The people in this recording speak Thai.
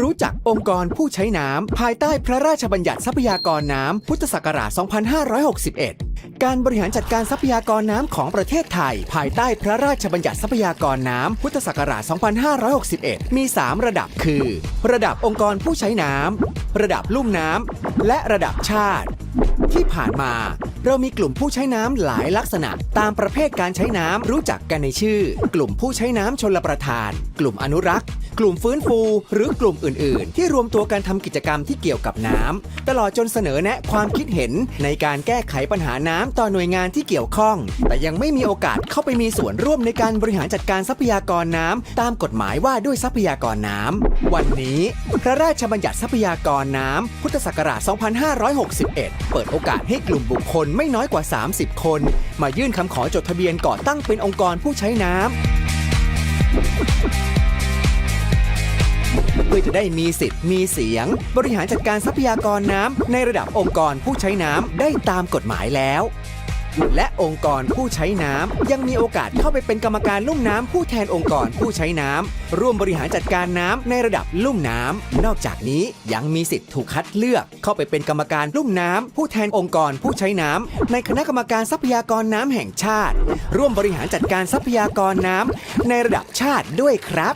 รู้จักองค์กรผู้ใช้น้ำ ภายใต้พระราชบัญญัติทรัพยากรน้ำพุทธศักราช 2561 การบริหารจัดการทรัพยากรน้ำของประเทศไทย ภายใต้พระราชบัญญัติทรัพยากรน้ำพุทธศักราช 2561 มี 3 ระดับคือ ระดับองค์กรผู้ใช้น้ำ ระดับลุ่มน้ำ และระดับชาติ ที่ผ่านมาเรามีกลุ่มผู้ใช้น้ำหลายลักษณะ ตามประเภทการใช้น้ำรู้จักกันในชื่อ กลุ่มผู้ใช้น้ำชนลประทาน กลุ่มอนุรักษ์ กลุ่มฟื้นฟู หรือกลุ่มอื่น ๆ ที่รวมตัวกันทำกิจกรรมที่เกี่ยวกับน้ำตลอดจนเสนอแนะความคิดเห็นในการแก้ไขปัญหาน้ำต่อหน่วยงานที่เกี่ยวข้อง แต่ยังไม่มีโอกาสเข้าไปมีส่วนร่วมในการบริหารจัดการทรัพยากรน้ำตามกฎหมายว่าด้วยทรัพยากรน้ำวันนี้ พระราชบัญญัติทรัพยากรน้ำพุทธศักราช 2561 เปิดโอกาสให้กลุ่มบุคคลไม่น้อยกว่า 30 คน มายื่นคำขอจดทะเบียนก่อตั้งเป็นองค์กรผู้ใช้น้ำเพื่อจะได้มีสิทธิ์มีเสียง บริหารจัดการทรัพยากรน้ำในระดับองค์กรผู้ใช้น้ำได้ตามกฎหมายแล้ว และองค์กรผู้ใช้น้ำยังมีโอกาสเข้าไปเป็นกรรมการลุ่มน้ำผู้แทนองค์กรผู้ใช้น้ำร่วมบริหารจัดการน้ำในระดับลุ่มน้ำนอกจากนี้ยังมีสิทธิ์ถูกคัดเลือก เข้าไปเป็นกรรมการลุ่มน้ำผู้แทนองค์กรผู้ใช้น้ำในคณะกรรมการทรัพยากรน้ำแห่งชาติ ร่วมบริหารจัดการทรัพยากรน้ำในระดับชาติด้วยครับ